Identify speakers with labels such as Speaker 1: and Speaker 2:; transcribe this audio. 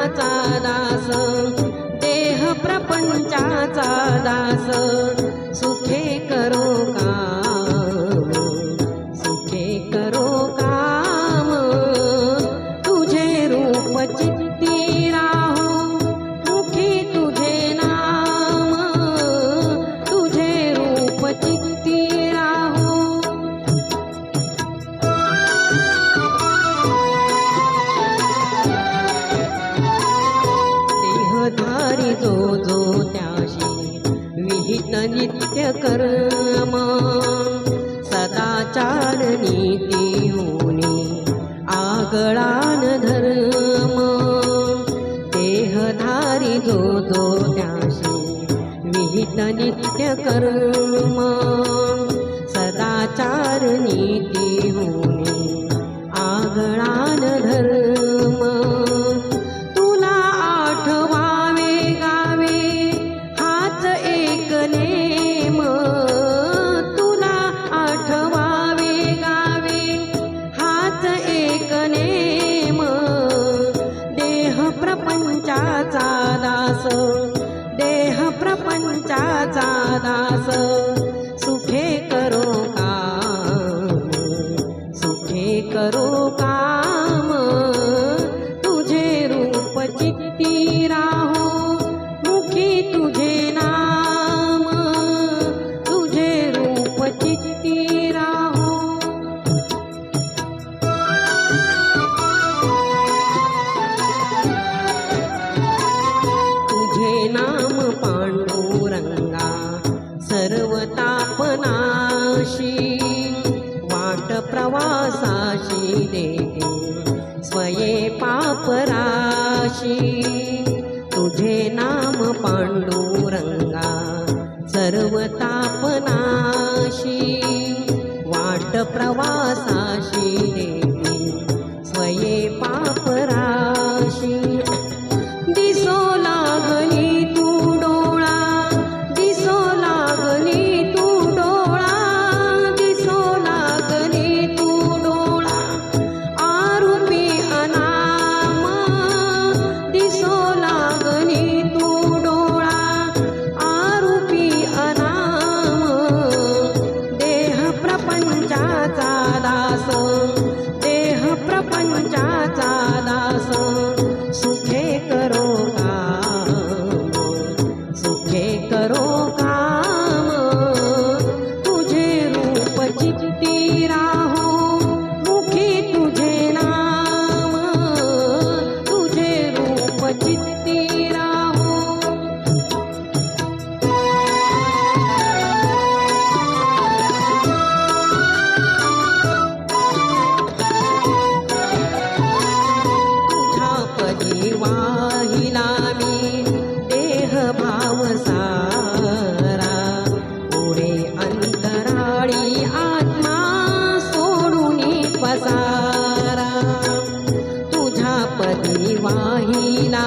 Speaker 1: प्रपंचाचा दास देह प्रपंचाचा दास सुखे करो का नृत्य कर्म सदाचार आगळान धर्म देहधारी दो न्यासो विहित नृत्य सदाचारनीति प्रपंचाचा दास. सुखे करो का सुखे करो वाट प्रवासाशी देते. स्वये पापराशी. तुझे नाम पांडुरंगा सर्व तापनाशी. वाट प्रवासाशी दे. वाहिला